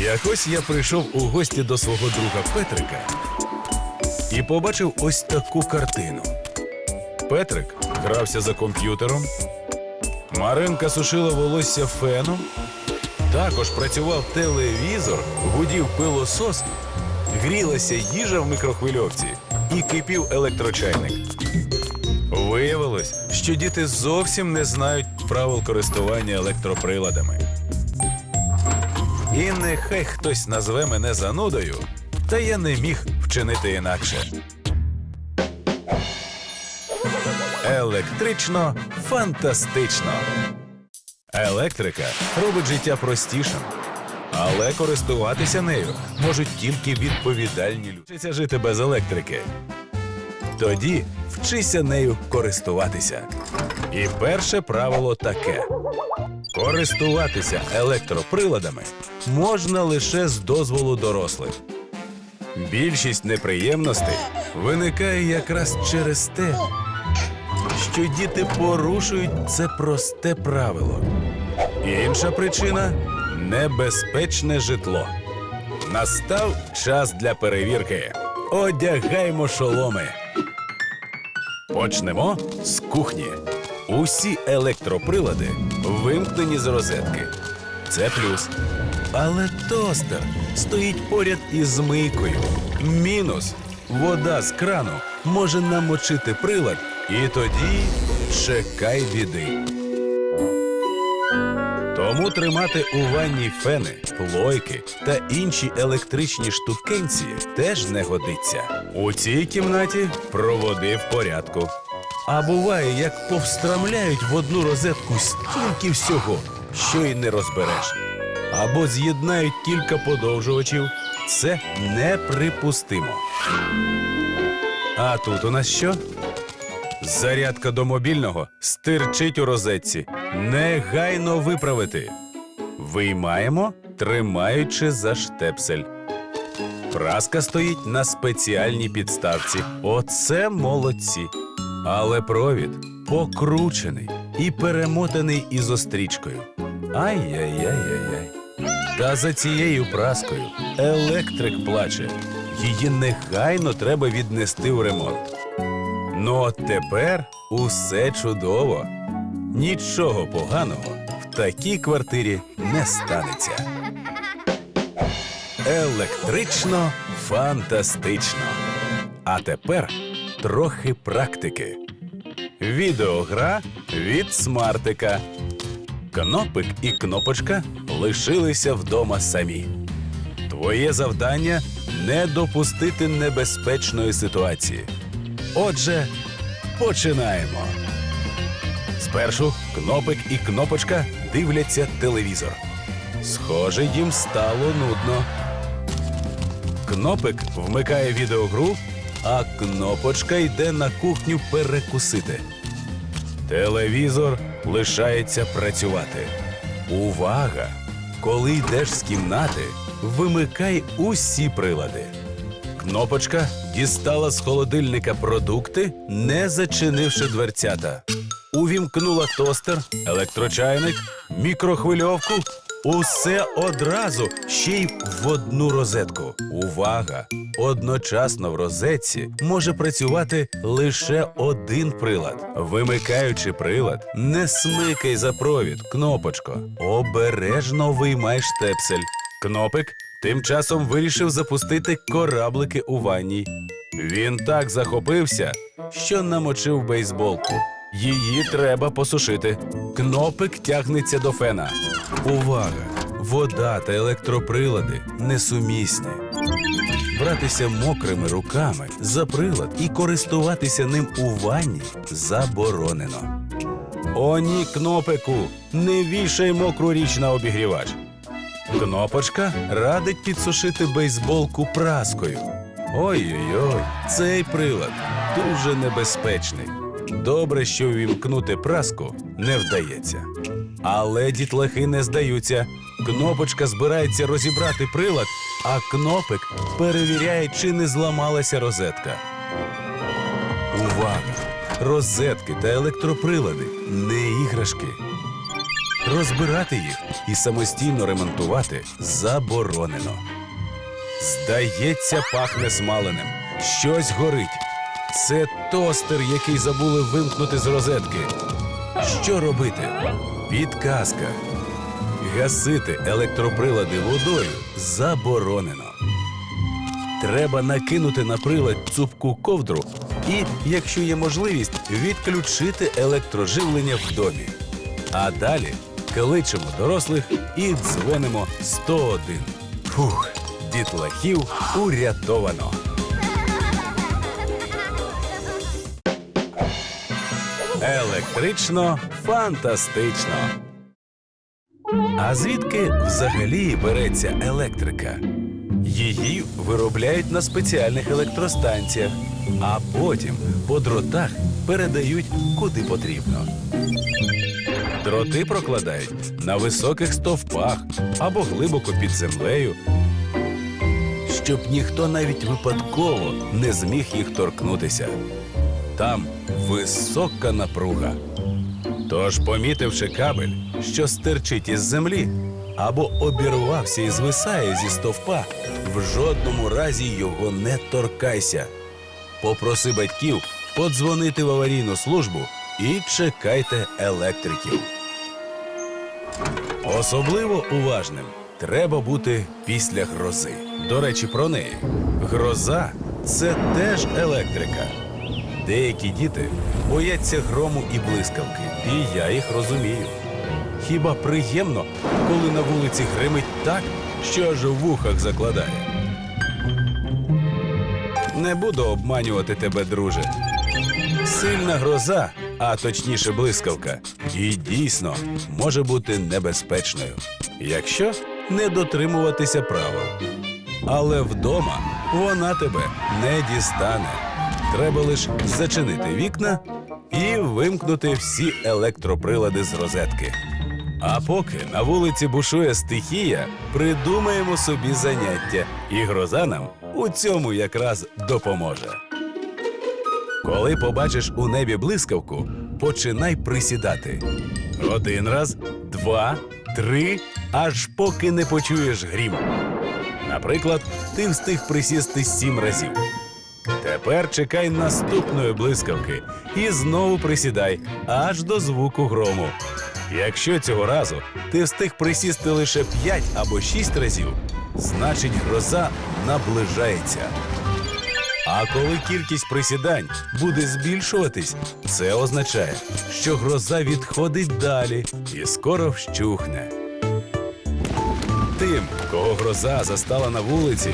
Якось я прийшов у гості до свого друга Петрика і побачив ось таку картину. Петрик грався за комп'ютером, Маринка сушила волосся феном, також працював телевізор, гудів пилосос, грілася їжа в мікрохвильовці і кипів електрочайник. Виявилось, що діти зовсім не знають правил користування електроприладами. І нехай хтось назве мене занудою, та я не міг вчинити інакше. Електрично фантастично. Електрика робить життя простішим, але користуватися нею можуть тільки відповідальні люди. Вчиться жити без електрики. Тоді вчися нею користуватися. І перше правило таке: користуватися електроприладами можна лише з дозволу дорослих. Більшість неприємностей виникає якраз через те, що діти порушують це просте правило. Інша причина небезпечне житло. Настав час для перевірки. Одягаймо шоломи. Почнемо з кухні. Усі електроприлади вимкнені з розетки. Це плюс. Але тостер стоїть поряд із мийкою. Мінус. Вода з крану може намочити прилад, і тоді чекай біди. Тому тримати у ванні фени, плойки та інші електричні штукенці теж не годиться. У цій кімнаті проводи в порядку. А буває, як повстрамляють в одну розетку стільки всього, що й не розбереш. Або з'єднають кілька подовжувачів. Це неприпустимо. А тут у нас що? Зарядка до мобільного стирчить у розетці. Негайно виправити. Виймаємо, тримаючи за штепсель. Праска стоїть на спеціальній підставці. Оце молодці. Але провід покручений і перемотаний ізострічкою. Ай-яй-яй-яй-яй. Та за цією праскою електрик плаче. Її негайно треба віднести в ремонт. Ну от тепер усе чудово. Нічого поганого в такій квартирі не станеться. Електрично фантастично. А тепер трохи практики. Відеогра від смартика. Кнопик і кнопочка лишилися вдома самі. Твоє завдання не допустити небезпечної ситуації. Отже, починаємо. Спершу кнопик і кнопочка дивляться телевізор. Схоже, їм стало нудно. Кнопик вмикає відеогру, а кнопочка йде на кухню перекусити. Телевізор лишається працювати. Увага! Коли йдеш з кімнати, вимикай усі прилади. Кнопочка дістала з холодильника продукти, не зачинивши дверцята. Увімкнула тостер, електрочайник, мікрохвильовку. Усе одразу ще й в одну розетку. Увага! Одночасно в розетці може працювати лише один прилад. Вимикаючи прилад, не смикай за провід, кнопочко. Обережно виймай штепсель. Кнопик тим часом вирішив запустити кораблики у ванній. Він так захопився, що намочив бейсболку. Її треба посушити. Кнопик тягнеться до фена. Увага! Вода та електроприлади несумісні. Братися мокрими руками за прилад і користуватися ним у ванні заборонено. О, ні, кнопику, не вішай мокру річ на обігрівач. Кнопочка радить підсушити бейсболку праскою. Ой-ой-ой, цей прилад дуже небезпечний. Добре, що вімкнути праску не вдається. Але дітлахи не здаються. Кнопочка збирається розібрати прилад, а кнопик перевіряє, чи не зламалася розетка. Увага! Розетки та електроприлади не іграшки. розбирати їх і самостійно ремонтувати заборонено. Здається, пахне смаленим. Щось горить. Це тостер, який забули вимкнути з розетки. Що робити? Підказка. Гасити електроприлади водою заборонено. Треба накинути на прилад цупку ковдру і, якщо є можливість, відключити електроживлення в домі. А далі кличемо дорослих і дзвонимо 101. Фух, дітлахів урятовано. Електрично фантастично. А звідки взагалі береться електрика? Її виробляють на спеціальних електростанціях, а потім по дротах передають куди потрібно. Дроти прокладають на високих стовпах або глибоко під землею, щоб ніхто навіть випадково не зміг їх торкнутися. Там висока напруга. Тож, помітивши кабель, що стирчить із землі, або обірвався і звисає зі стовпа, в жодному разі його не торкайся. Попроси батьків подзвонити в аварійну службу і чекайте електриків. Особливо уважним треба бути після грози. До речі, про неї. Гроза це теж електрика. Деякі діти бояться грому і блискавки, і я їх розумію. Хіба приємно, коли на вулиці гримить так, що аж у вухах закладає? Не буду обманювати тебе, друже. Сильна гроза, а точніше блискавка, і дійсно може бути небезпечною, якщо не дотримуватися правил. Але вдома вона тебе не дістане. Треба лише зачинити вікна і вимкнути всі електроприлади з розетки. А поки на вулиці бушує стихія, придумаємо собі заняття, і гроза нам у цьому якраз допоможе. Коли побачиш у небі блискавку, починай присідати. Один раз, два, три, аж поки не почуєш грім. Наприклад, ти встиг присісти сім разів. Тепер чекай наступної блискавки і знову присідай аж до звуку грому. Якщо цього разу ти встиг присісти лише 5 або 6 разів, значить гроза наближається. А коли кількість присідань буде збільшуватись, це означає, що гроза відходить далі і скоро вщухне. Тим, кого гроза застала на вулиці,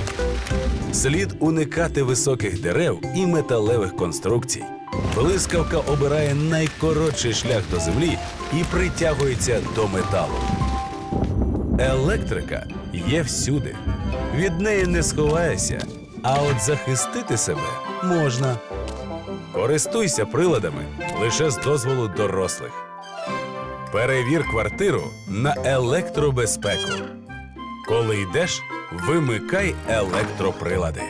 слід уникати високих дерев і металевих конструкцій. Блискавка обирає найкоротший шлях до землі і притягується до металу. Електрика є всюди. Від неї не сховаєшся, а от захистити себе можна. Користуйся приладами лише з дозволу дорослих. Перевір квартиру на електробезпеку. Коли йдеш, вимикай електроприлади.